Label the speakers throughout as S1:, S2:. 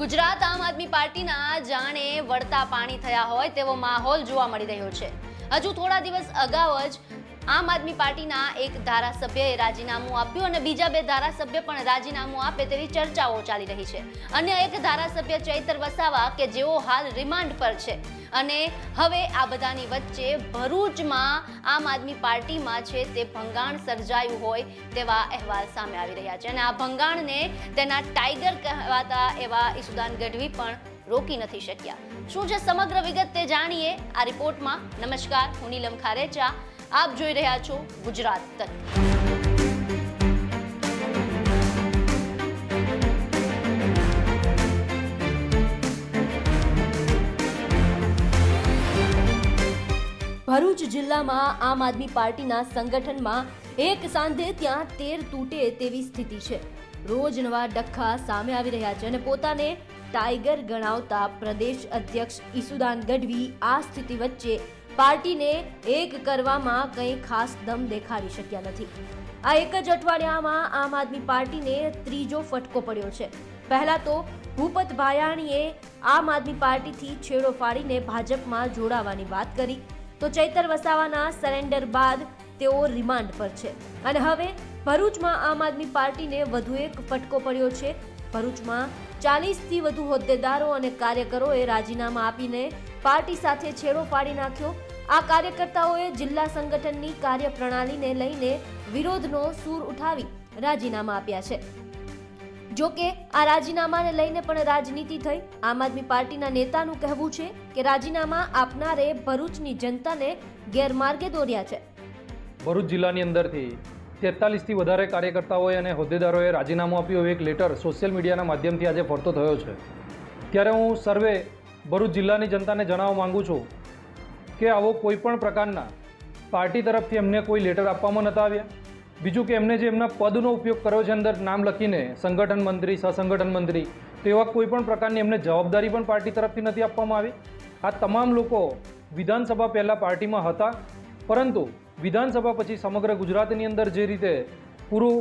S1: ગુજરાત આમ આદમી પાર્ટીના જાણે વળતા પાણી થયા હોય તેવો માહોલ જોવા મળી રહ્યો છે. હજુ થોડા દિવસ અગાઉ જ આમ આદમી પાર્ટીના એક ધારાસભ્યએ રાજીનામું આપ્યું અને બીજા બે ધારાસભ્ય પણ રાજીનામું આપે તેવી ચર્ચાઓ ચાલી રહી છે. અન્ય એક ધારાસભ્ય ચૈતર વસાવા કે જેઓ હાલ રિમાન્ડ પર છે. અને હવે આ બધાની વચ્ચે ભરૂચમાં આમ આદમી પાર્ટીમાં છે તે ભંગાણ સર્જાયું હોય તેવા અહેવાલ સામે આવી રહ્યા છે. અને આ ભંગાણને તેના ટાઈગર કહેવાતા એવા ઈસુદાન ગઢવી પણ રોકી નથી શક્યા. શું છે સમગ્ર વિગત તે જાણીએ? આ રિપોર્ટમાં નમસ્કાર, હું નીલમ ખારેચા. આપ જોઈ રહ્યા છો ગુજરાત તક. ભરૂચ જિલ્લામાં આમ આદમી પાર્ટીના સંગઠનમાં એક સાંધે ત્યાં તેર તૂટે તેવી સ્થિતિ છે. રોજ નવા ડખ્ખા સામે આવી રહ્યા છે અને પોતાને ટાઈગર ગણાવતા પ્રદેશ અધ્યક્ષ ઈસુદાન ગઢવી આ સ્થિતિ વચ્ચે પાર્ટીને એક કરવામાં કંઈ ખાસ દમ દેખાડી શક્યા નથી. આ એક જ અઠવાડિયામાં આમ આદમી પાર્ટીને ત્રીજો ફટકો પડ્યો છે. પહેલા તો ભૂપત ભાયાણીએ આમ આદમી પાર્ટીથી છેડો ફાડીને ભાજપમાં જોડાવાની વાત કરી. તો ચૈતર વસાવાના સરેન્ડર બાદ તેઓ રિમાન્ડ પર છે. અને હવે ભરૂચમાં આમ આદમી પાર્ટીને વધુ એક ફટકો પડ્યો છે. ભરૂચમાં ચાલીસથી વધુ હોદ્દેદારો અને કાર્યકરોએ રાજીનામા આપીને પાર્ટી સાથે છેડો પાડી નાખ્યો. આ કાર્યકર્તાઓએ જિલ્લા સંગઠનની કાર્યપ્રણાલીને લઈને વિરોધનો સૂર ઉઠાવી રાજીનામા આપ્યા છે. જો કે આ રાજીનામાને લઈને પણ રાજનીતિ થઈ. આમ આદમી પાર્ટીના નેતાનું કહેવું છે કે રાજીનામા આપનારે ભરૂચની જનતાને ગેરમાર્ગે દોર્યા છે.
S2: ભરૂચ જિલ્લાની અંદરથી તેતાલીસથી વધારે કાર્યકર્તાઓએ અને હોદ્દેદારોએ રાજીનામું આપ્યું એક લેટર સોશિયલ મીડિયાના માધ્યમથી આજે ફરતો થયો છે. ત્યારે હું સર્વે ભરૂચ જિલ્લાની જનતાને જણાવવા માગું છું કે આવો કોઈ પણ પ્રકારના પાર્ટી તરફથી એમને કોઈ લેટર આપવામાં નતા આવ્યા. બીજું કે એમને જે એમના પદનો ઉપયોગ કર્યો છે અંદર નામ લખીને, સંગઠન મંત્રી, સહસંગઠન મંત્રી, તેવા કોઈ પણ પ્રકારની એમને જવાબદારી પણ પાર્ટી તરફથી નથી આપવામાં આવી. આ તમામ લોકો વિધાનસભા પહેલાં પાર્ટીમાં હતા, પરંતુ વિધાનસભા પછી સમગ્ર ગુજરાતની અંદર જે રીતે પૂરું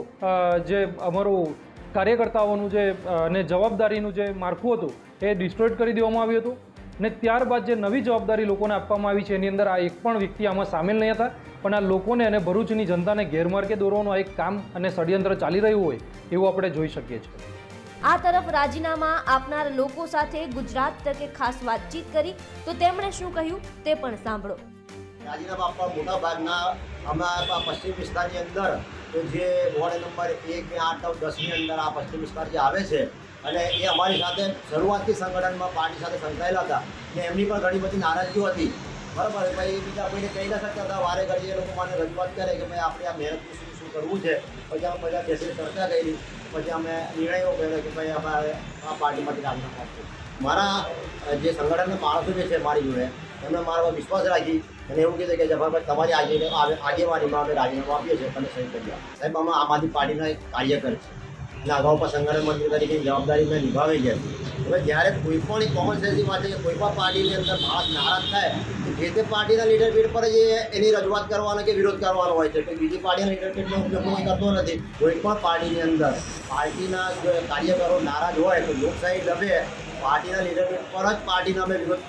S2: જે અમારું કાર્યકર્તાઓનું જે અને જવાબદારીનું જે માળખું હતું, એ ડિસ્ટ્રોઇડ કરી દેવામાં આવ્યું હતું. ને ત્યારબાદ જે નવી જવાબદારી લોકોને આપવામાં આવી છે એની અંદર આ એક પણ વ્યક્તિ આમાં સામેલ નહીં હતા. પણ આ લોકોને અને ભરૂચની જનતાને ગેરમાર્ગે દોરવાનું આ એક કામ અને ષડયંત્ર ચાલી રહ્યું હોય એવું આપણે જોઈ શકીએ છીએ.
S1: આ તરફ રાજીનામા આપનાર લોકો સાથે ગુજરાત તકે ખાસ વાતચીત કરી તો તેમણે શું કહ્યું તે પણ સાંભળો.
S3: રાજીનામા આપવા મોટા ભાગના અમારા પશ્ચિમ વિસ્તારની અંદર જે વોર્ડ નંબર એક આઠ નવ દસની અંદર આ પશ્ચિમ વિસ્તાર જે આવે છે અને એ અમારી સાથે શરૂઆતથી સંગઠનમાં પાર્ટી સાથે સંકળાયેલા હતા ને એમની પણ ઘણી બધી નારાજગીઓ હતી. બરાબર ભાઈ બીજા કોઈને કહી ન શકતા હતા, વારે ઘડીએ એ લોકો મને રજૂઆત કરે કે ભાઈ આપણે આ મહેનત શું કરવું છે? પછી અમે બધા બેસી ચર્ચા કરી, પછી અમે નિર્ણયો કર્યો કે ભાઈ અમારે આ પાર્ટીમાંથી રાજીનામું મારા જે સંગઠનના માણસો જે છે મારી જોડે એમણે મારા પર વિશ્વાસ રાખી અને એવું કીધું કે જવાભાઈ તમારી આજે આગેવાનીમાં અમે રાજીનામું આપીએ છીએ તમે સહી કરી સાહેબ, અમે આમ આદમી પાર્ટીના એક કાર્યકર છે. અને અગાઉ પણ સંગઠન મંત્રી તરીકે જવાબદારી મેં નિભાવી છે. હવે જ્યારે કોઈ પણ કોમન સેન્સની વાત કોઈ પણ પાર્ટીની અંદર માણસ નારાજ થાય જે તે પાર્ટીના લીડરશીપ પર જ એની રજૂઆત કરવાનો કે વિરોધ કરવાનો હોય છે. તો બીજી પાર્ટીના લીડરશીપનો ઉપયોગ કોઈ કરતો નથી. કોઈ પણ પાર્ટીની અંદર પાર્ટીના કાર્યકરો નારાજ હોય, તો લોકશાહી ડબે પાર્ટીના લીડરશીપ પર જ પાર્ટીનો અમે વિરોધ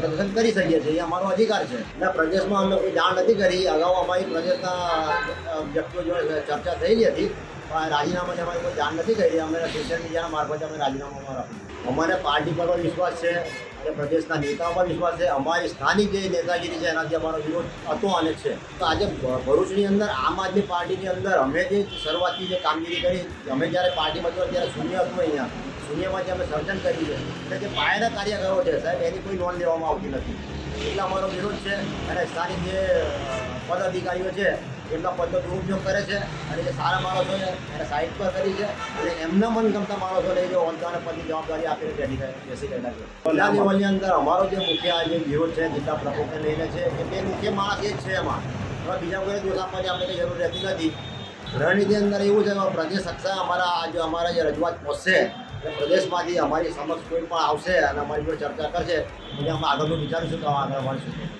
S3: પ્રદર્શન કરી શકીએ છીએ. એ અમારો અધિકાર છે. અને પ્રદેશમાં અમે કોઈ જાણ નથી કરી. અગાઉ અમારી પ્રદેશના વ્યક્તિઓ જોડે ચર્ચા થયેલી હતી. પણ રાજીનામાની કોઈ જાણ નથી કરી. અમે સોશિયલ મીડિયાના મારફતે અમે રાજીનામું અમારું આપ્યું અમારે પાર્ટી પર પણ વિશ્વાસ છે અને પ્રદેશના નેતાઓ પર વિશ્વાસ છે. અમારી સ્થાનિક જે નેતાગીરી છે, એનાથી અમારો વિરોધ હતો અને છે. તો આજે ભરૂચની અંદર આમ આદમી પાર્ટીની અંદર અમે જે શરૂઆતથી જે કામગીરી કરી, અમે જ્યારે પાર્ટીમાં હતા ત્યારે શૂન્ય હતું અહીંયા. શૂન્યમાંથી અમે સર્જન કર્યું છે. એટલે જે પાયાના કાર્યકરો છે, સાહેબ, એની કોઈ નોંધ લેવામાં આવતી નથી. એટલે અમારો વિરોધ છે અને સ્થાનિક જે પદાધિકારીઓ છે એમના પદનો દુરુપયોગ કરે છે અને જે સારા માણસો છે એને સાઈડ પર કરી છે અને એમના મનગમતા માણસો લઈ જો વંચાને પદની જવાબદારી આપીને બેસી ગયેલા છે. જિલ્લા લેવલની અંદર અમારો જે મુખ્ય જે વિરોધ છે જિલ્લા પ્રમુખને લઈને છે કે બે મુખ્ય માણસ એ જ છે એમાં. હવે બીજા કોઈ દોષ આપવાની આપણે કંઈ જરૂર રહેતી નથી. રણનીતિ અંદર એવું છે કે પ્રદેશ કક્ષા અમારા આ જે અમારા જે રજૂઆત પહોંચશે પ્રદેશમાંથી અમારી સમક્ષ કોઈ પણ આવશે અને અમારી જોડે ચર્ચા કરશે એટલે અમે આગળનું વિચારીશું તો આગળ મળશું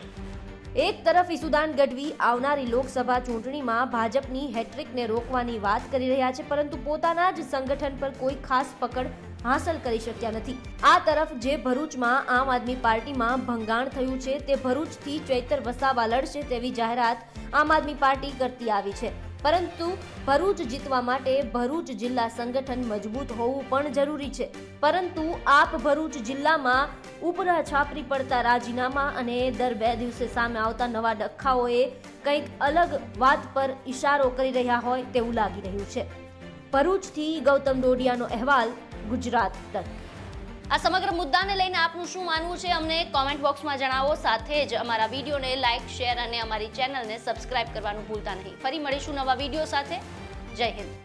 S1: એક તરફ ઈસુદાન ગઢવી આવનારી લોકસભા ચૂંટણીમાં ભાજપની હેટ્રિકને રોકવાની વાત કરી રહ્યા છે, પરંતુ પોતાના જ સંગઠન પર કોઈ ખાસ પકડ હાંસલ કરી શક્યા નથી. આ તરફ જે ભરૂચમાં આમ આદમી પાર્ટીમાં ભંગાણ થયું છે, તે ભરૂચથી ચૈતર વસાવા લડશે તેવી જાહેરાત આમ આદમી પાર્ટી કરતી આવી છે. પરંતુ ભરૂચ જીતવા માટે ભરૂચ જિલ્લા સંગઠન મજબૂત હોવું પણ જરૂરી છે. પરંતુ આપ ભરૂચ જિલ્લામાં ઉપરા છાપરી પડતા રાજીનામા અને દર બે દિવસે સામે આવતા નવા ડખ્ખાઓએ કંઈક અલગ વાત પર ઇશારો કરી રહ્યા હોય તેવું લાગી રહ્યું છે. ભરૂચથી ગૌતમ ડોડિયાનો અહેવાલ, ગુજરાત તક.
S4: આ સમગ્ર મુદ્દાને લઈને આપનું શું માનવું છે અમને કોમેન્ટ બોક્સમાં જણાવો. સાથે જ અમારા વિડીયોને લાઇક શેર અને અમારી ચેનલને સબસ્ક્રાઇબ કરવાનું ભૂલતા નહીં. ફરી મળીશું નવા વીડિયો સાથે. જય હિન્દ.